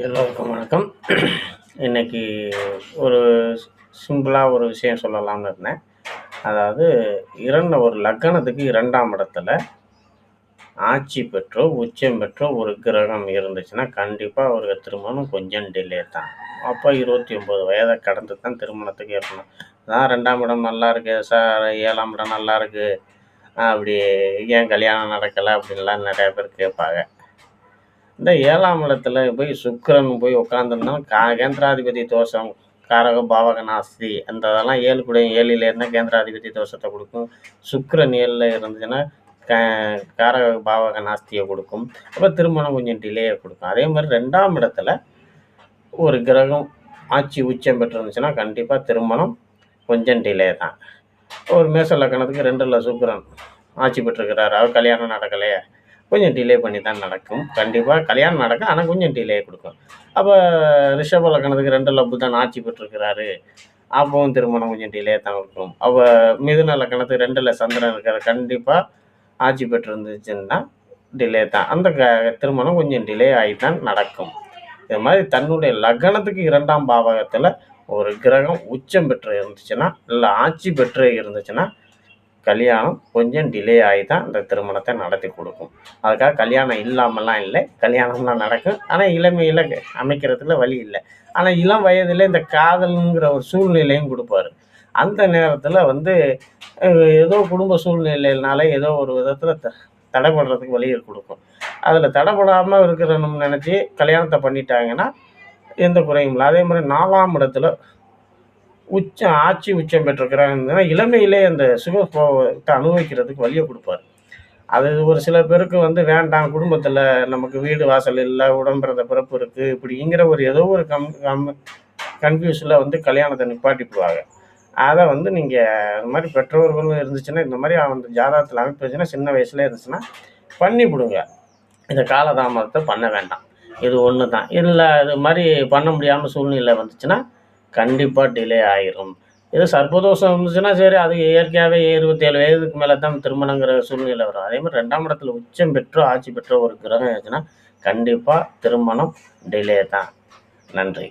எல்லோருக்கும் வணக்கம். இன்னைக்கு ஒரு சிம்பிளாக ஒரு விஷயம் சொல்லலாம்னு இருந்தேன். அதாவது இரண்ட ஒரு லக்கணத்துக்கு இரண்டாம் இடத்துல ஆட்சி பெற்றோ உச்சம் பெற்றோ ஒரு கிரகம் இருந்துச்சுன்னா கண்டிப்பாக அவருக்கு திருமணம் கொஞ்சம் டிலே தான். அப்போ இருபத்தி ஒம்பது வயதை கடந்து தான் திருமணத்துக்கு இருக்கணும் அதான் ரெண்டாம் இடம் நல்லா இருக்குது சார். ஏழாம் இடம் நல்லா இருக்குது அப்படி ஏன் கல்யாணம் நடக்கலை அப்படின்லாம் நிறையா பேர் கேட்பாங்க. இந்த ஏழாம் இடத்துல போய் சுக்கரன் போய் உட்காந்துருந்தா கா கேந்திராதிபதி தோஷம் காரக பாவக நாஸ்தி அந்த அதெல்லாம் ஏழு கூட ஏழில் இருந்தால் கேந்திராதிபதி தோஷத்தை கொடுக்கும். சுக்கரன் ஏழில் இருந்துச்சுன்னா க காரக பாவக நாஸ்தியை கொடுக்கும். அப்போ திருமணம் கொஞ்சம் டிலேயை கொடுக்கும். அதே மாதிரி ரெண்டாம் இடத்துல ஒரு கிரகம் ஆட்சி உச்சம் பெற்றிருந்துச்சுன்னா கண்டிப்பாக திருமணம் கொஞ்சம் டிலே தான். ஒரு மேச லக்கணத்துக்கு ரெண்டில் சுக்கிரன் ஆட்சி பெற்றிருக்கிறார். அவர் கல்யாணம் நடக்கலையே. கொஞ்சம் டிலே பண்ணி தான் நடக்கும். கண்டிப்பாக கல்யாணம் நடக்கும். ஆனால் கொஞ்சம் டிலே கொடுக்கும். அப்போ ரிஷப லக்கணத்துக்கு லப்பு தான் ஆட்சி பெற்றிருக்கிறாரு. அப்பவும் திருமணம் கொஞ்சம் டிலே தான் இருக்கும். அப்போ மிதுன லக்கணத்துக்கு ரெண்டில் சந்திரன் இருக்கிற கண்டிப்பாக ஆட்சி பெற்றிருந்துச்சுன்னா டிலே தான். அந்த க திருமணம் கொஞ்சம் டிலே ஆகி தான் நடக்கும். இது மாதிரி தன்னுடைய லக்னத்துக்கு இரண்டாம் பாவகத்தில் ஒரு கிரகம் உச்சம் பெற்று இருந்துச்சுன்னா இல்லை ஆட்சி பெற்று இருந்துச்சுன்னா கல்யாணம் கொஞ்சம் டிலே ஆகி தான் இந்த திருமணத்தை நடத்தி கொடுக்கும். அதுக்காக கல்யாணம் இல்லாமலாம் இல்லை. கல்யாணம்லாம் நடக்கும். ஆனால் இளமையில் அமைக்கிறதுல வழி இல்லை. ஆனால் இளம் வயதில் இந்த காதலுங்கிற ஒரு சூழ்நிலையும் கொடுப்பாரு. அந்த நேரத்தில் வந்து ஏதோ குடும்ப சூழ்நிலையினால ஏதோ ஒரு விதத்தில் த தடைப்படுறதுக்கு வழியை கொடுக்கும். அதில் தடைபடாமல் இருக்கிறணும்னு நினச்சி கல்யாணத்தை பண்ணிட்டாங்கன்னா எந்த குறையும் இல்லை. அதே மாதிரி நாலாம் இடத்துல உச்சம் ஆட்சி உச்சம் பெற்றிருக்கிறாங்கன்னா இளமையிலே அந்த சுகத்தை அனுபவிக்கிறதுக்கு வழியை கொடுப்பாரு. அது ஒரு சில பேருக்கு வந்து வேண்டாம் குடும்பத்தில் நமக்கு வீடு வாசல் இல்லை உடம்புறத பிறப்பு இருக்குது இப்படிங்கிற ஒரு ஏதோ ஒரு கம் கம் கன்ஃபியூஸில் வந்து கல்யாணத்தை நிப்பாட்டிப்புவாங்க அதை வந்து நீங்கள் இந்த மாதிரி பெற்றோர்களும் இருந்துச்சுன்னா இந்த மாதிரி அந்த ஜாதகத்தில் அமைப்பு வச்சுன்னா சின்ன வயசுல இருந்துச்சுன்னா பண்ணி கொடுங்க. இந்த காலதாமதத்தை பண்ண வேண்டாம். இது ஒன்று தான் இல்லை இது மாதிரி பண்ண முடியாமல் சூழ்நிலை வந்துச்சுன்னா கண்டிப்பாக டிலே ஆயிரும். இது சர்ப்பதோஷம் இருந்துச்சுன்னா சரி அது இயற்கையாகவே இருபத்தேழு வயதுக்கு மேலே தான் திருமணங்கிற சூழ்நிலை வரும். அதே மாதிரி ரெண்டாம் இடத்துல உச்சம் பெற்றோ ஆட்சி பெற்றோ ஒரு கிரகம் ஆச்சுன்னா கண்டிப்பாக திருமணம் டிலே தான். நன்றி.